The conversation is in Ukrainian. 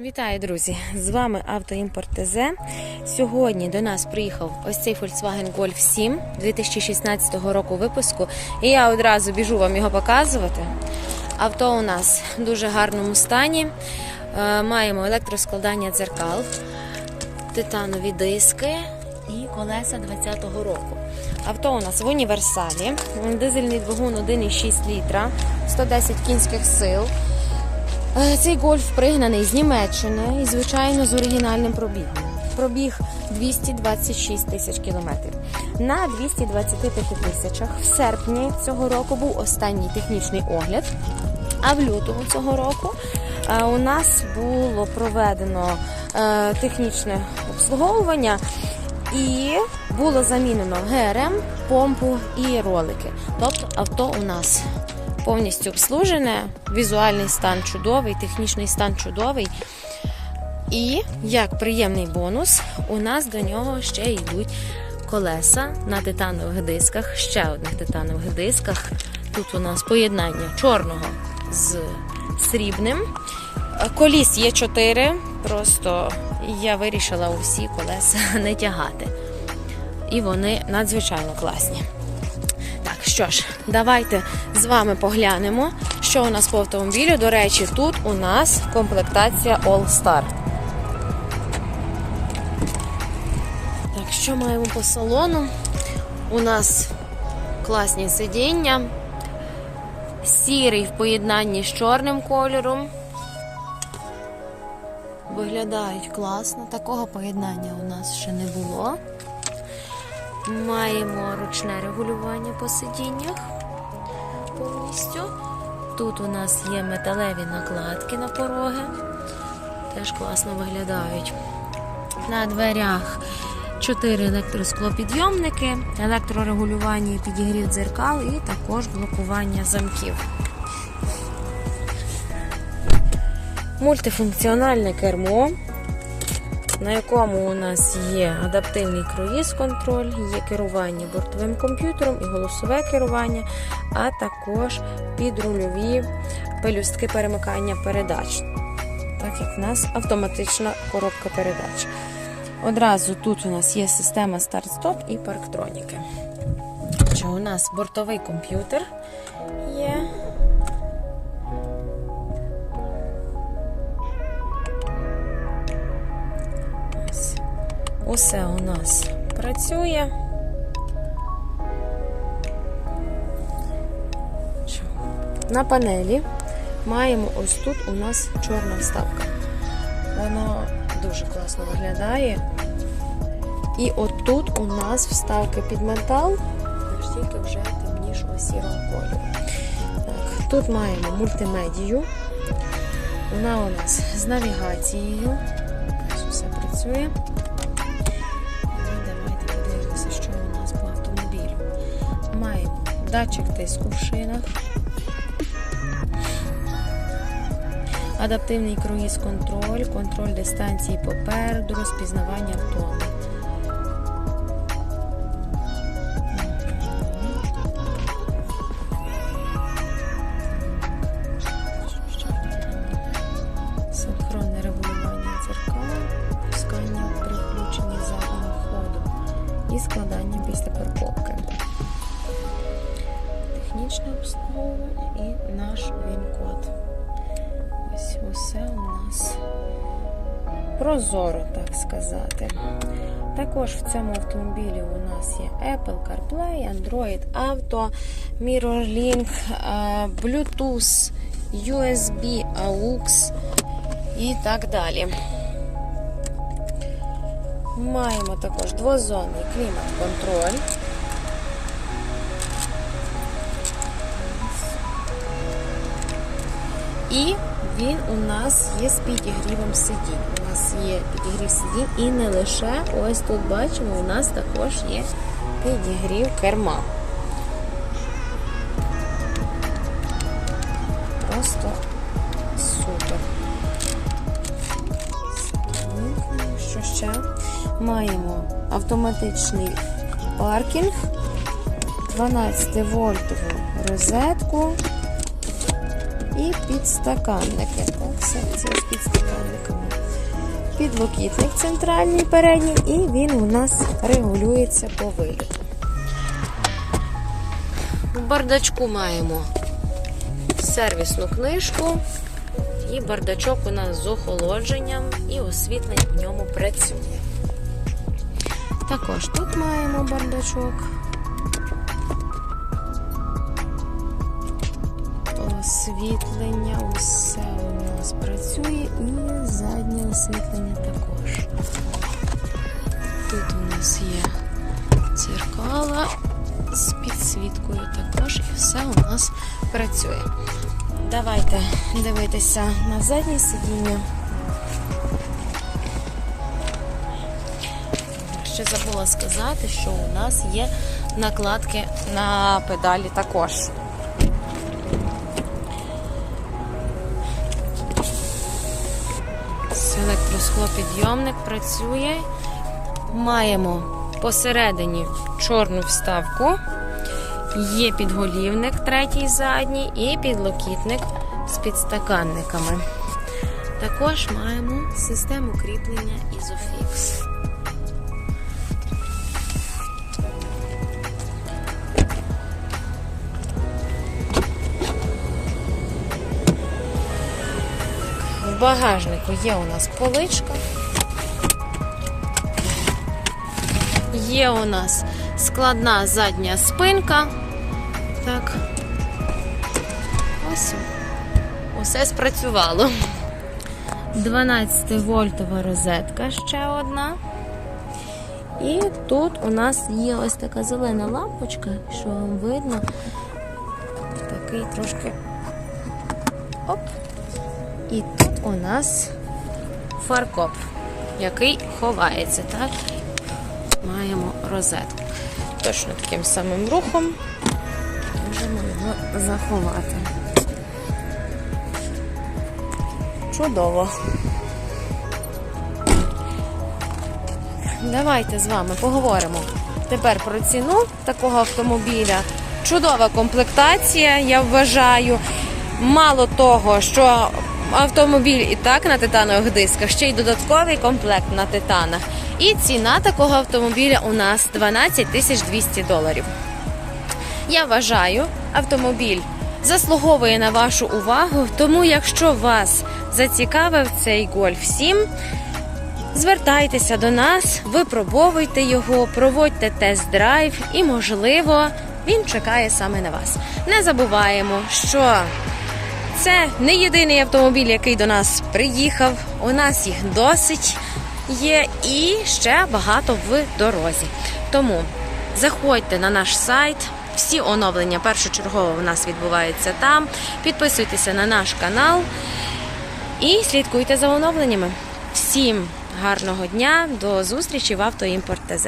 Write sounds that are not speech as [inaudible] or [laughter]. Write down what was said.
Вітаю, друзі! З вами Автоімпорт ТЗ. Сьогодні до нас приїхав ось цей Volkswagen Golf 7 2016 року випуску. І я одразу біжу вам його показувати. Авто у нас в дуже гарному стані. Е, Маємо електроскладання дзеркал, титанові диски і колеса 2020 року. Авто у нас в універсалі, дизельний двигун 1,6 літра, 110 кінських сил. Е, Цей гольф пригнаний з Німеччини і, звичайно, з оригінальним пробігом. Пробіг 226 тисяч кілометрів. На 225 тисячах в серпні цього року був останній технічний огляд. А в лютому цього року е, у нас було проведено е, технічне обслуговування і було замінено ГРМ, помпу і ролики. Тобто авто у нас повністю обслужене, візуальний стан чудовий, технічний стан чудовий. І як приємний бонус, у нас до нього ще йдуть колеса на титанових дисках, ще одних титанових дисках. Тут у нас поєднання чорного з срібним. Коліс є 4, просто я вирішила усі колеса [laughs] не тягати. І вони надзвичайно класні. Що ж, давайте з вами поглянемо, що у нас по автомобілю. До речі, тут у нас комплектація All Star. Так, що маємо по салону? У нас класні сидіння, сірий в поєднанні з чорним кольором. Виглядають класно. Такого поєднання у нас ще не було. Маємо ручне регулювання по сидіннях повністю. Тут у нас є металеві накладки на пороги. Теж класно виглядають. На дверях 4 електросклопідйомники, електрорегулювання і підігрів дзеркал і також блокування замків. Мультифункціональне кермо, на якому у нас є адаптивний круїз-контроль, є керування бортовим комп'ютером і голосове керування, а також підрульові пелюстки перемикання передач, так як в нас автоматична коробка передач. Одразу тут у нас є система старт-стоп і парктроніки. Що у нас бортовий комп'ютер є. Усе у нас працює. На панелі маємо ось тут у нас чорна вставка. Воно дуже класно виглядає. І отут у нас вставки під метал, аж тільки вже темнішого сірого кольору. Так, тут маємо мультимедію. Вона у нас з навігацією. Ось Все працює. Датчик тиску в шинах. Адаптивний круїз-контроль, контроль дистанції попереду, розпізнавання втоми. Технічне обслуговування і наш він-код. Ось усе у нас прозоро, так сказати. Також в цьому автомобілі у нас є Apple CarPlay, Android Auto, MirrorLink, е, Bluetooth, USB, AUX і так далі. Маємо також двозонний клімат-контроль. І він у нас є з підігрівом сидінь. У нас є підігрів сидінь і не лише ось тут бачимо, у нас також є підігрів керма. Просто супер. Що ще? Маємо автоматичний паркінг, 12 вольтову розетку. І підстаканники. Так, секція з підстаканниками. Підлокітник центральний передній, і він у нас регулюється по виліту. У бардачку маємо сервісну книжку. І бардачок у нас з охолодженням і освітлення в ньому працює. Також тут маємо бардачок. Освітлення, усе у нас працює і заднє освітлення також. Тут у нас є дзеркала з підсвіткою також, і все у нас працює. Давайте дивитися на заднє сидіння. Ще забула сказати, що у нас є накладки на педалі також. Електросклопідйомник працює. Маємо посередині чорну вставку. Є підголівник третій задній і підлокітник з підстаканниками. Також маємо систему кріплення Isofix. Багажнику є у нас поличка. Є у нас складна задня спинка. Так. Ось. Усе спрацювало. 12 вольтова розетка ще одна. І тут у нас є ось така зелена лампочка, що вам видно. Такий трошки. Оп. І тут у нас фаркоп, який ховається, так? Маємо розетку. Точно таким самим рухом можемо його заховати. Чудово. Давайте з вами поговоримо тепер про ціну такого автомобіля. Чудова комплектація, я вважаю. Мало того, що автомобіль і так на титанових дисках, ще й додатковий комплект на титанах. І ціна такого автомобіля у нас 12 тисяч 200 доларів. Я вважаю, автомобіль заслуговує на вашу увагу, тому якщо вас зацікавив цей Golf 7, звертайтеся до нас, випробовуйте його, проводьте тест-драйв і, можливо, він чекає саме на вас. Не забуваємо, що це не єдиний автомобіль, який до нас приїхав. У нас їх досить є і ще багато в дорозі. Тому заходьте на наш сайт. Всі оновлення першочергово у нас відбуваються там. Підписуйтеся на наш канал і слідкуйте за оновленнями. Всім гарного дня, до зустрічі в Автоімпорт ТЗ.